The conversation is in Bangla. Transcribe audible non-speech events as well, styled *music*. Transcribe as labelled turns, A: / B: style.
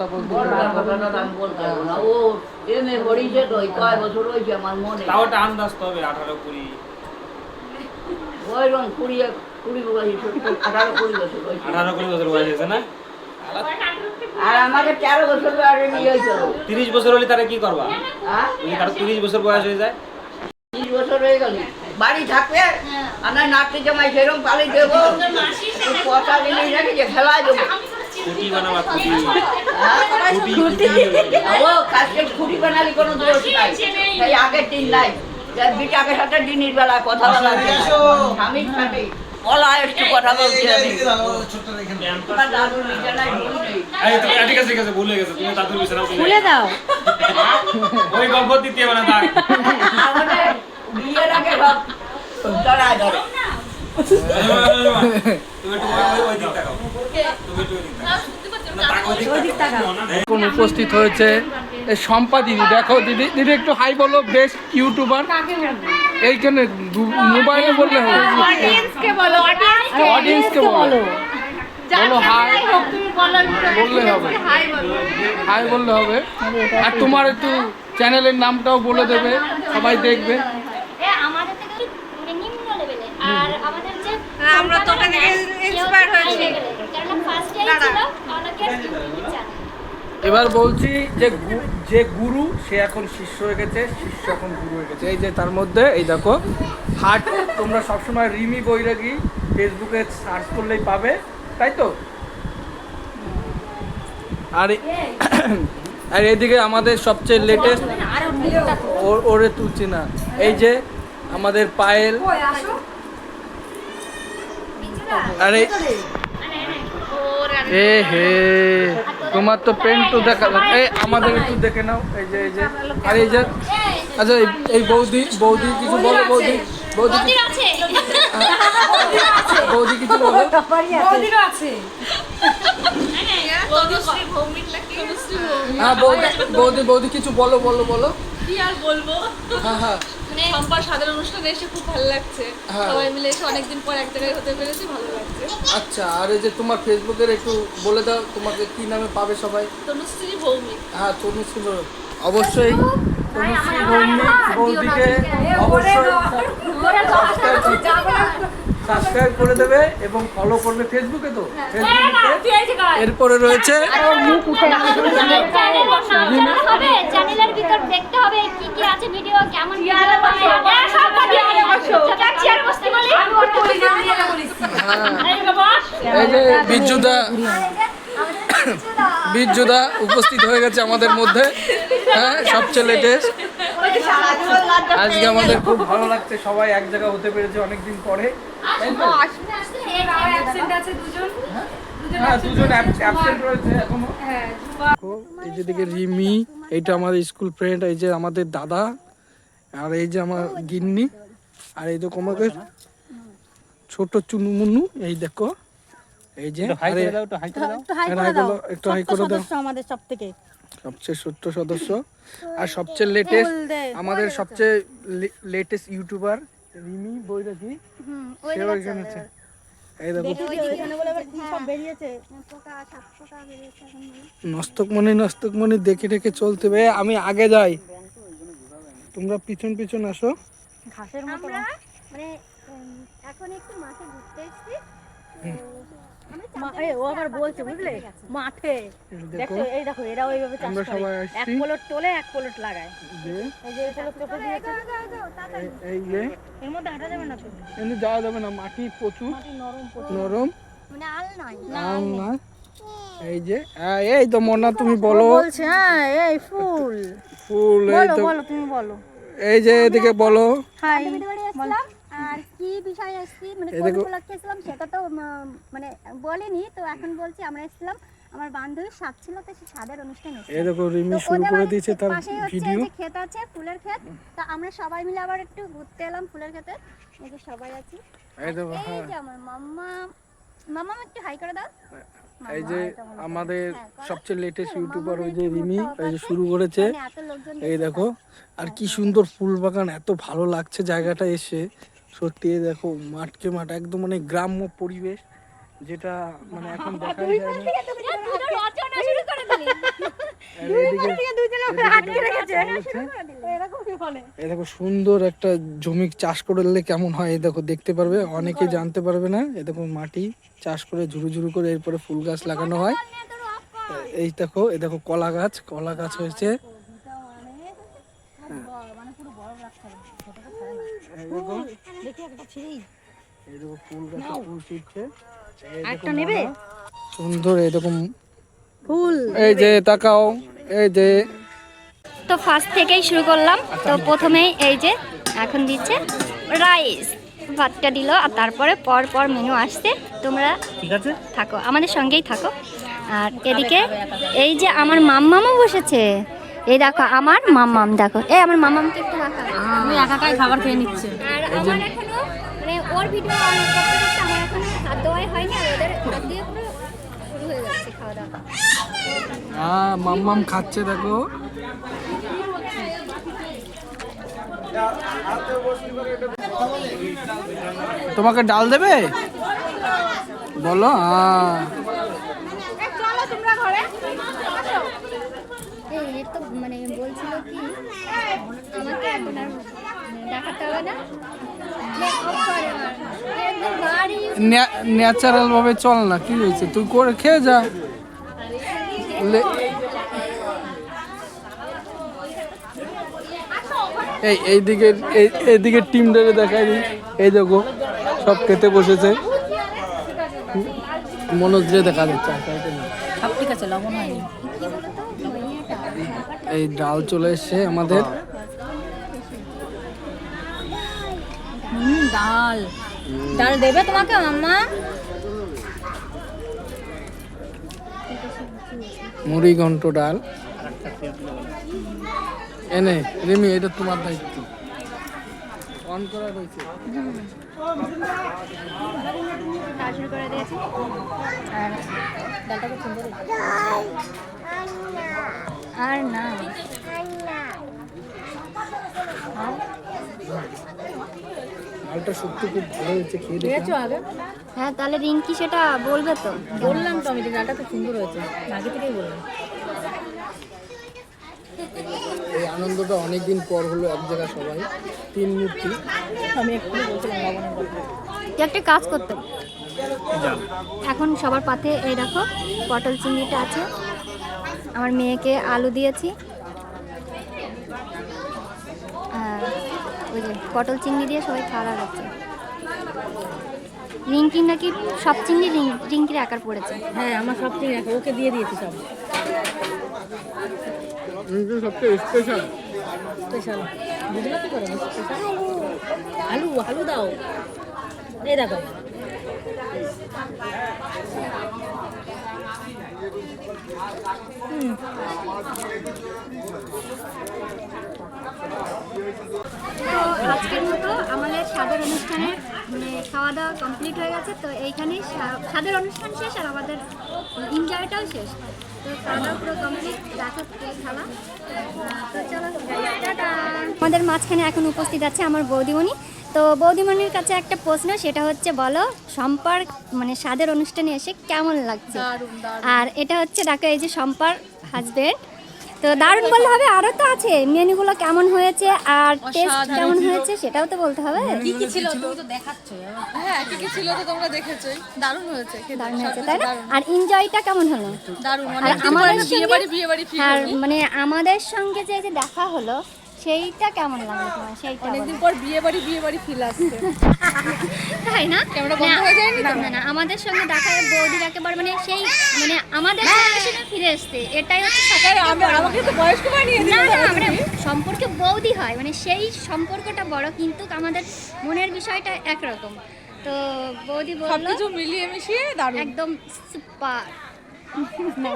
A: কথা বলতে
B: ও তো কয় বছর হয়েছে আমার মনে?
C: তাও একটা আন্দাজ তো হবে আঠারো কুড়ি।
B: ওই কুড়ি কুড়ি বছর আঠারো কুড়ি বছর
C: আঠারো কুড়ি বছর বয়স হয়েছে না?
B: আর আমাকে তেরো বছর আগে নিয়ে হয়েছিল
C: তিরিশ বছর হলে তারা কি করবা?
B: হ্যাঁ?
C: তার তিরিশ বছর বয়স হয়ে যায়?
B: তিরিশ বছর হয়ে গেল। বাড়ি থাকবে আর নয় নাটকে জামাই সেরকম পালি দেবো। পচা জিনিস রাখি যে খেলায় দেবো।
C: কুটি বানাবা কুটি
B: হ্যাঁ?
C: কুটি কুটি
B: ও কাজকে খুঁটি বানালি কোনো দোষ নাই। সেই আগের দিন নাই। যে বিটাকের সাথে দিনের বেলা কথা বলা একটু কথা বলছি আমি।
C: ঠিক আছে ঠিক আছে ভুলে গেছে। তুমি দাদুর বিছানা
D: খুলে দাও।
C: ওই গল্প দিতে হবে না
B: আমাদের বিয়ের আগে সব জড়ায় ধরে।
A: উপস্থিত হয়েছে এই শম্পা দিদি। দেখো দিদি দিদি একটু হাই বলো বেস্ট ইউটিউবার। এইখানে মোবাইলে বললে হবে।
D: অডিয়েন্সকে বলো অডিয়েন্সকে
A: অডিয়েন্সকে বলো। বলো। হাই। বললে হবে।
D: হাই
A: বললে হবে। আর তোমার একটু চ্যানেলের নামটাও বলে দেবে। সবাই দেখবে
E: এ আমাদের থেকে একটু মানে নিম্ন লেভেলে আর আমাদের যে
D: হ্যাঁ, আমরা তো ওটা হয়েছি।
E: কারণ ফার্স্ট ইয়ার ছিল চ্যানেল
A: এবার বলছি যে যে গুরু সে এখন শিষ্য হয়ে গেছে শিষ্য এখন গুরু হয়ে গেছে। এই যে তার মধ্যে এই দেখো হাট তোমরা সবসময় রিমি বৈরাগী ফেসবুকে সার্চ করলেই পাবে তাই তো? আর আর এদিকে আমাদের সবচেয়ে লেটেস্ট ওরে তুলছি না। এই যে আমাদের পায়েল আরে। এ হে তোমার তো পেন্ট তো দেখা এই আমাদের একটু দেখে নাও। এই যে এই যে। আর এই যে আচ্ছা এই- এই বৌদি বৌদি কিছু বলো বৌদি বৌদি।
E: আছে।
A: বৌদি কিছু বলো।
D: বৌদিরও আছে।
A: হ্যাঁ বৌদি বৌদি বৌদি কিছু বলো বলো বলো।
F: কি আর বলব?
A: হ্যাঁ হ্যাঁ।
E: মানে
F: সম্পার সাধারণ অনুষ্ঠানে এসে খুব ভালো লাগছে
A: হ্যাঁ।
F: সবাই মিলে এসে অনেকদিন পর এক জায়গায় হতে পেরেছি ভালো লাগছে
A: আচ্ছা আর এই যে তোমার ফেসবুকের একটু বলে দাও তোমাকে কি নামে পাবে সবাই
F: তনুশ্রী ভৌমিক
A: হ্যাঁ তনুশ্রী। অবশ্যই তনুশ্রী ভৌমিক বৌদিকে অবশ্যই সাবস্ক্রাইব করে দেবে এবং ফলো করবে ফেসবুকে তো? ফেসবুকে এরপরে রয়েছে
E: চ্যানেল চ্যানেল হবে চ্যানেলের ভিতর দেখতে হবে কি কি আছে ভিডিও কেমন ভিডিও বানায় সব কথা চেয়ার বসতে বলি।
A: এই যে বিজ্জুদা বিজ্জুদা। উপস্থিত হয়ে গেছে আমাদের মধ্যে। হ্যাঁ সবচেয়ে লেটেস্ট আজকে আমাদের খুব ভালো লাগছে সবাই এক জায়গায় হতে পেরেছে অনেকদিন পরে। রয়েছে এখনও। দেখো, এই যে দিকে রিমি এইটা আমাদের স্কুল ফ্রেন্ড এই যে আমাদের দাদা আর এই যে আমার গিন্নি আর এই দেখো আমাদের ছোট চুনুমুনু এই দেখো এই যে
D: একটু হাই করে
A: হাই
D: দাও।
A: বলো, একটু হাই করে দাও।
D: সদস্য আমাদের সব থেকে।
A: সবচেয়ে ছোট্ট সদস্য। আর সবচেয়ে লেটেস্ট আমাদের সবচেয়ে লেটেস্ট ইউটিউবার রিমি বৈরাগী। সেও এখানে আছে। এই দেখো।
D: ওইখানে বলে আবার কি সব বেরিয়েছে?
E: পোকা সাপ পোকা বেরিয়েছে এখন বলে।
A: নস্তকমণি নস্তকমণি দেখে দেখে চলতে হবে। আমি আগে যাই। তোমরা পিছন পিছন আসো।
D: ঘাসের মতো
E: আমরা মানে এখন একটু মাঠে ঘুরতে এসেছি।
D: ও আবার বলছে বুঝলে? মাঠে।
A: এই দেখো
D: দেখো এই দেখো এরা ওইভাবে চাষ করে। এক পলট তোলে এক পলট লাগায়।
A: যে?
D: এই যে পলট চোখে দিয়েছে
A: এই- এই যে।
D: এর মধ্যে হাঁটা যাবে না তো?
A: এমনি যাওয়া যাবে না মাটি প্রচুর।
D: নরম
E: মানে আল
A: না এই যে এই তো মনা তুমি বলো।
D: বলছে হ্যাঁ এই ফুল।
A: ফুল এই
D: বলো
A: তো।
D: বলো তুমি বলো।
A: এই যে এদিকে বলো।
D: হাই
E: এসেছিলাম আর কি বিষয়ে এসেছি মানে কোন উপলক্ষে এসেছিলাম সেটা তো মানে বলিনি তো এখন বলছি আমরা এসেছিলাম আমার বান্ধবীর স্বাদ ছিল তো স্বাদের অনুষ্ঠান
A: এই দেখো রিমি শুরু করে দিয়েছে তার ভিডিও।
E: যে ক্ষেত আছে ফুলের ক্ষেত। তা আমরা সবাই মিলে আবার একটু ঘুরতে এলাম ফুলের ক্ষেতে। এই যে সবাই আছি।
A: এই দেখো
E: এই
A: হ্যাঁ।
E: যে আমার মাম্মা। মাম্মা একটু হাই করে দাও।
A: এই যে আমাদের
E: হ্যাঁ,
A: সবচেয়ে লেটেস্ট ইউটিউবার ওই যে রিমি এই যে শুরু করেছে।
E: মানে
A: এই দেখো আর কি সুন্দর ফুল বাগান এত ভালো লাগছে জায়গাটা এসে। সত্যি দেখো মাঠকে মাঠ একদম মানে গ্রাম্য পরিবেশ যেটা মানে এখন দেখা দেখো সুন্দর একটা জমি চাষ করলে কেমন হয় দেখো দেখতে পারবে অনেকে জানতে পারবে না এ দেখো মাটি চাষ করে ঝুরু ঝুরু করে এরপরে ফুল গাছ লাগানো হয় এই দেখো এ দেখো কলা গাছ কলা গাছ হয়েছে সুন্দর এরকম
D: ফুল।
A: এই যে তাকাও। এই যে।
E: তো ফার্স্ট থেকেই শুরু করলাম। তো প্রথমেই এই যে এখন দিচ্ছে রাইস ভাতটা দিল আর তারপরে পর পর মেনু আসছে। তোমরা
A: ঠিক আছে?
E: থাকো আমাদের সঙ্গেই থাকো। আর এদিকে এই যে আমার মাম্মামও বসেছে। এই দেখো আমার মাম্মাম দেখো। এই আমার মাম্মামকে একটু দেখা
D: আমি একাকাই খাবার খেয়ে নিচ্ছে।
E: আর আমার এখনও মানে ওর ভিডিও অন করতে করতে আমার এখনও হাত দেওয়াই হয়নি আর ওদের হাত দিয়ে পুরো শুরু হয়ে যাচ্ছে খাওয়া দাওয়া
A: হ্যাঁ মাম্মাম খাচ্ছে দেখো। তোমাকে ডাল দেবে? বলো হ্যাঁ
E: এই এর তো মানে বলছিল কি আমাকে এখন আর দেখাতে হবে না?
A: ন্যাচারাল ভাবে চল না কি হয়েছে? তুই করে খেয়ে যা। এই এইদিকে এই এইদিকে টিমটাকে দেখাই দিই। এই দেখো সব খেতে বসেছে। মনোজ রে দেখা যাচ্ছে আর কাউকে না।
D: সব ঠিক আছে লবণ হয়নি।
A: এই ডাল চলে এসছে আমাদের।
D: ডাল। ডাল দেবে তোমাকে মাম্মা?
A: মুড়ি ঘন্ট ডাল। এনে রিমি এটা তোমার দায়িত্ব। অন করা রয়েছে
E: শুরু করে দিয়েছি।
D: আর ডালটা খুব সুন্দর
E: আর না।
A: ডালটা সত্যি খুব ভালো হয়েছে খেয়ে দেখে।
D: খেয়েছো আগে?
E: হ্যাঁ তাহলে রিঙ্কি সেটা বলবে তো।
D: বললাম তো আমি যে ডালটা খুব সুন্দর হয়েছে। আগে থেকেই বললাম।
A: এই আনন্দটা অনেকদিন পর হলো এক জায়গায় সবাই তিন মূর্তি।
D: আমি একটু বলছিলাম
E: তুই একটা কাজ করতে এখন সবার পাতে এই দেখো পটল চিংড়িটা আছে। আমার মেয়েকে আলু দিয়েছি। ওই যে পটল চিংড়ি দিয়ে সবাই খাওয়া যাচ্ছে রিঙ্কি নাকি সব চিংড়ি রিং- রিঙ্কির আকার পড়েছে।
D: হ্যাঁ আমার সব চিংড়ি আছে ওকে দিয়ে দিয়েছি সব।
A: সবচেয়ে স্পেশাল
D: স্পেশাল বুঝলো কি করে? স্পেশাল আলু আলু দাও। এই দেখো। হুম।
E: তো আজকের মতো আমাদের স্বাদের অনুষ্ঠানের মানে খাওয়া দাওয়া কমপ্লিট হয়ে গেছে তো এইখানে স্বাদের অনুষ্ঠান শেষ আর আমাদের এনজয়টাও শেষ। আমাদের মাঝখানে এখন উপস্থিত আছে আমার বৌদিমণি। তো বৌদিমণির কাছে একটা প্রশ্ন সেটা হচ্ছে বলো সম্পার মানে স্বাদের অনুষ্ঠানে এসে কেমন লাগছে? আর এটা হচ্ছে ডাকা এই যে সম্পার হাজবেন্ড তো দারুণ বললে হবে আরও তো আছে। মেনুগুলো কেমন হয়েছে আর টেস্ট কেমন হয়েছে সেটাও তো বলতে হবে।
D: কি কি ছিল? তুমি তো দেখাচ্ছ।
F: হ্যাঁ কি কি ছিল তো তোমরা দেখেছ? দারুণ হয়েছে।
E: দারুণ হয়েছে তাই না? আর এনজয়টা কেমন হলো?
F: দারুণ
E: আর আমাদের
F: আমাদের বিয়ে বাড়ি বিয়ে বাড়ি ফিল
E: আর মানে আমাদের সঙ্গে যে যে দেখা হলো সেইটা কেমন লাগল তোমার? সেইটা।
F: অনেকদিন পর বিয়ে বাড়ি বিয়ে বাড়ি ফিল আসছে। *laughs*
E: তাই না?
F: ক্যামেরা বন্ধ হয়ে যায়নি
E: না না আমাদের সঙ্গে দেখা হয় বৌদির একেবারে মানে সেই মানে আমাদের জেনারেশনে ফিরে আসতে এটাই হচ্ছে সবথেকে
F: আমাকে তো বয়স্ক বানিয়ে
E: না না মানে সম্পর্কে বৌদি হয়। মানে সেই সম্পর্কটা বড় কিন্তু আমাদের মনের বিষয়টা একরকম। তো বৌদি বলল
F: সবকিছু মিলিয়ে মিশিয়ে দারুণ।
E: একদম সুপার। *laughs*